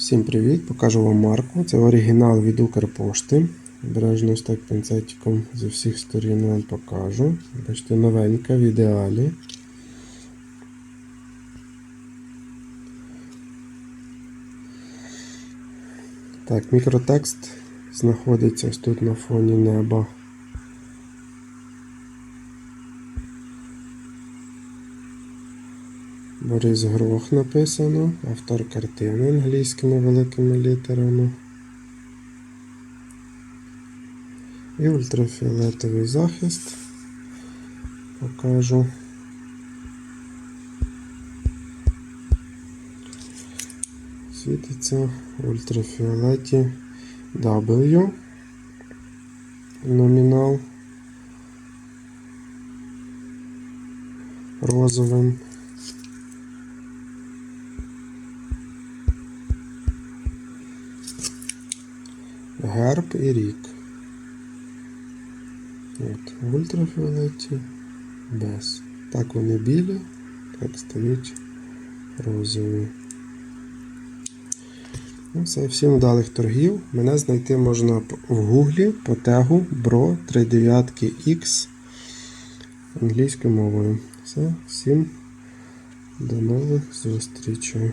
Всім привіт! Покажу вам марку. Це оригінал від Укрпошти. Обережно ось так пінцетиком зі всіх сторін вам покажу. Бачите, новенька в ідеалі. Так, мікротекст знаходиться ось тут на фоні неба. Борис Грох написано, автор картини англійськими великими літерами. І ультрафіолетовий захист покажу. Світиться в ультрафіолеті W. Номінал розовим. Герб і рік. От, в ультрафіолеті без. Так вони білі, так стають розові. Ну, все, всім вдалих торгів. Мене знайти можна в гуглі по тегу Bro 39 X англійською мовою. Все, всім до нових зустрічей.